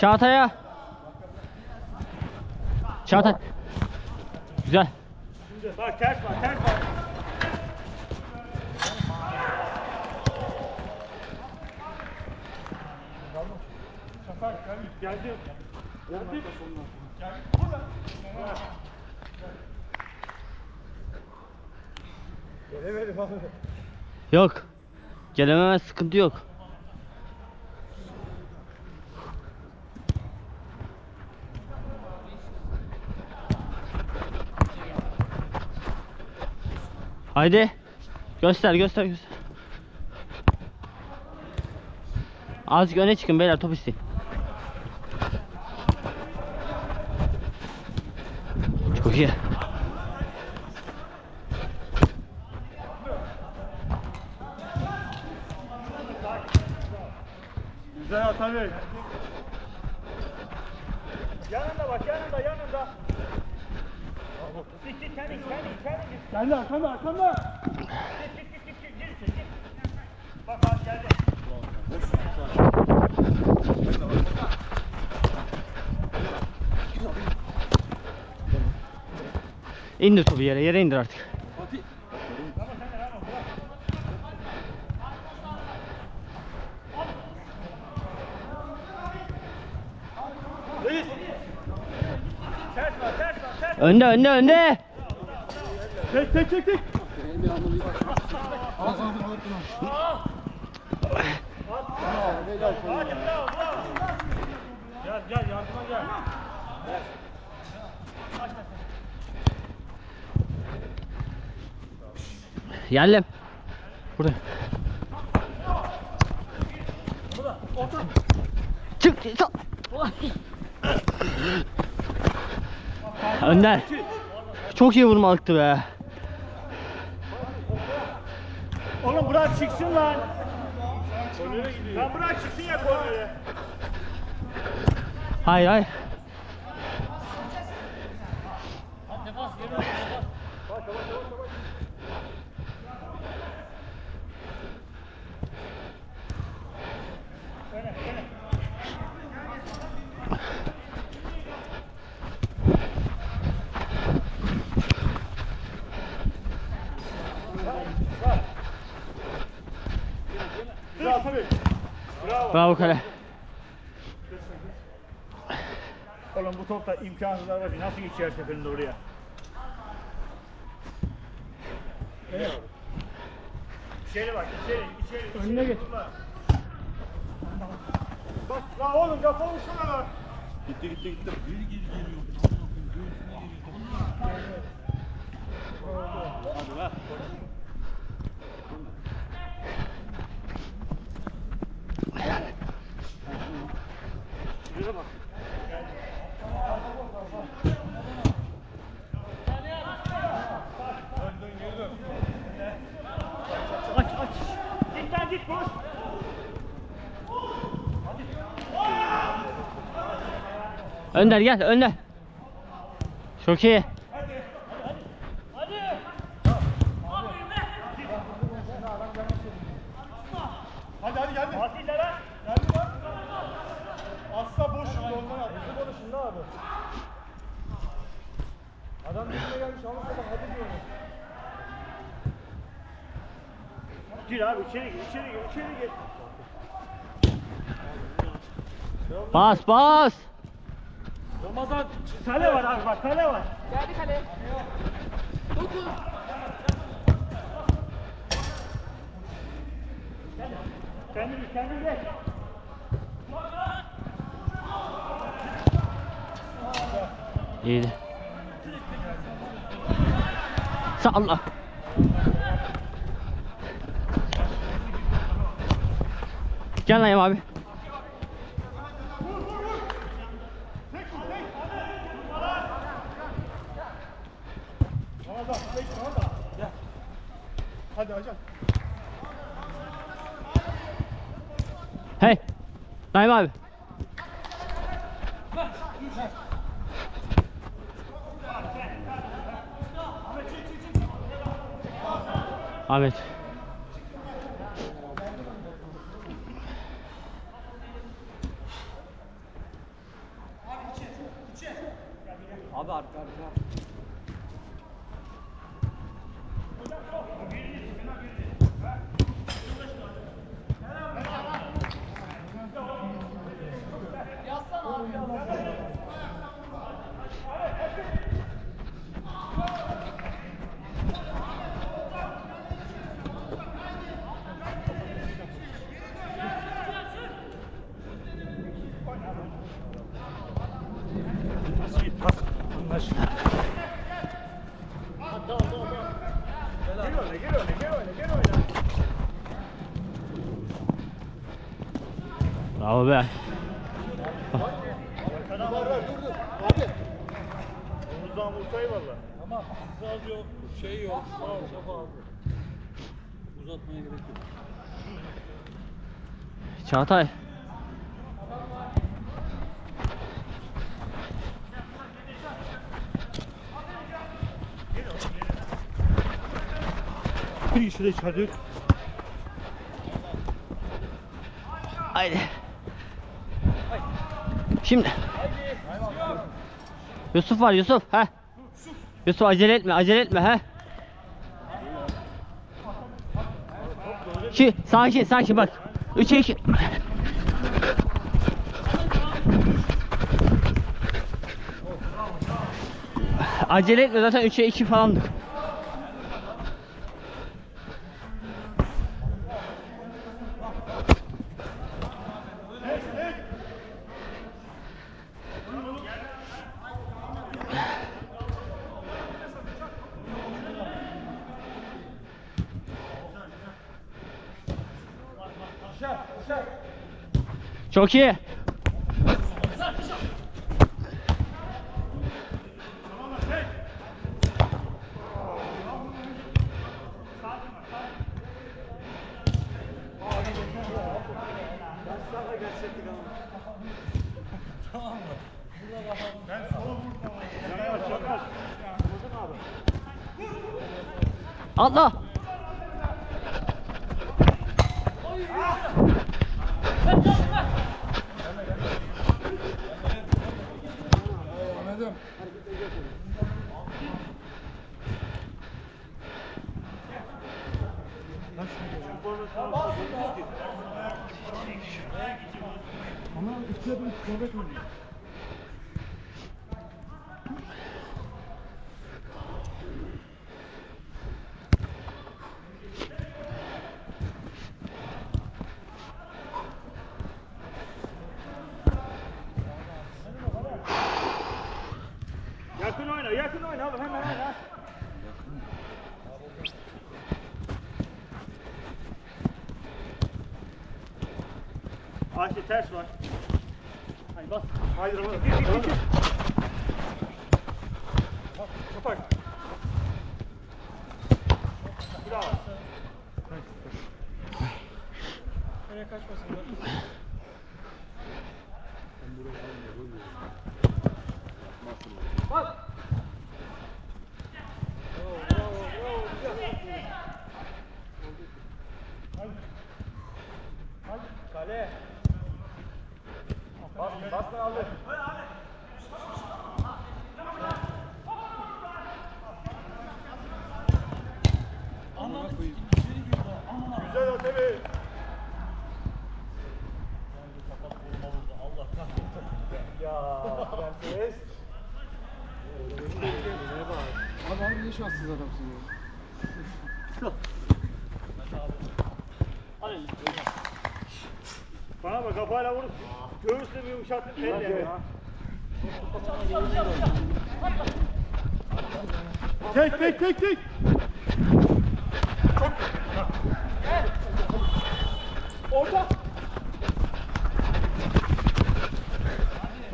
Çağatay'a. Çağatay. Güzel. Bak ters var, ters var. Şafak, geldi. Geldi. Geldi. Burada. Gelemedi bak. Yok. Gelememe sıkıntı yok. Haydi. Göster göster göster. Azıcık öne çıkın beyler top isteyin. Çok iyi. Güzel Atabey. Yanında bak, yanında, yanında. Kendi arkanda, arkanda. Bak bak geldi. İndir topu yere, yere indir artık. Reis. Ters var. Önde, önde, önde. Tek. Hadi bravo bravo. Gel gel yardıma gel. Geldim. Burada. Çık. sal. Önder. Çok iyi vurmalıktı be. Oğlum bırak çıksın lan. Lan bırak çıksın ya kornere. Hayır hayır. Bravo Bravo. Kale. Oğlum bu topta imkansızlar var. Nasıl geçiyor her seferinde oraya? İçeri bak, içeri, içeri. Önüne geç. Bak, la oğlum kafa vursana lan. Gitti gitti gitti. Bir geri geliyor. Hadi lan. Lan git koş. Önder gel Önder. Çok iyi. Hadi hadi geldi. Fatih Dara. Geldi lan. Asla boş şimdi ondan at. Bizim onu şimdi abi. Adam dibine gelmiş alırsa bak hadi diyor. Gir abi içeri gir içeri gir içeri gir. Bas bas. Ramazan kale var abi bak kale var. Geldi kale. Dokuz. Kendin kendin gel. İyiydi. Salla. Gel lan abi. Ramazan tek Ramazan. Gel. Hadi hocam. Hey. Naim abi. Ahmet. Abi Gel öyle, gel öyle, gel öyle. Bravo be. Kana var var, dur dur. Abi. Omuzdan vursa eyvallah. Ama itiraz yok, şey yok. Sağ ol, sopa aldı. Uzatmaya gerek yok. Çağatay. De içeride. Haydi. Şimdi. Yusuf var Yusuf. He. Yusuf acele etme acele etme he. Şu sakin sakin bak. 3'e 2. Acele etme zaten 3'e 2 falandık. Çok iyi. Yavaş Atla. Ama ikiye bir forvet oynuyor. Ayşe ters var. Hayır bas. Hayır ama. Gir gir gir. Bak, Kapak. Bravo. Nereye kaçmasın? Kale. Güzel o tabii. Ya prenses. Abi harbi niye şanssız adamsın ya? Bana bak kafayla vur. Göğüsle bir yumuşat. Elle ya. Tek tek tek tek. Çok. Orada.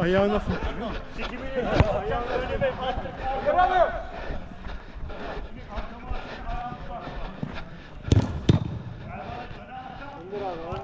Ayağına fır. Sikimini ayağına önüme attım. Bravo. İndir abi.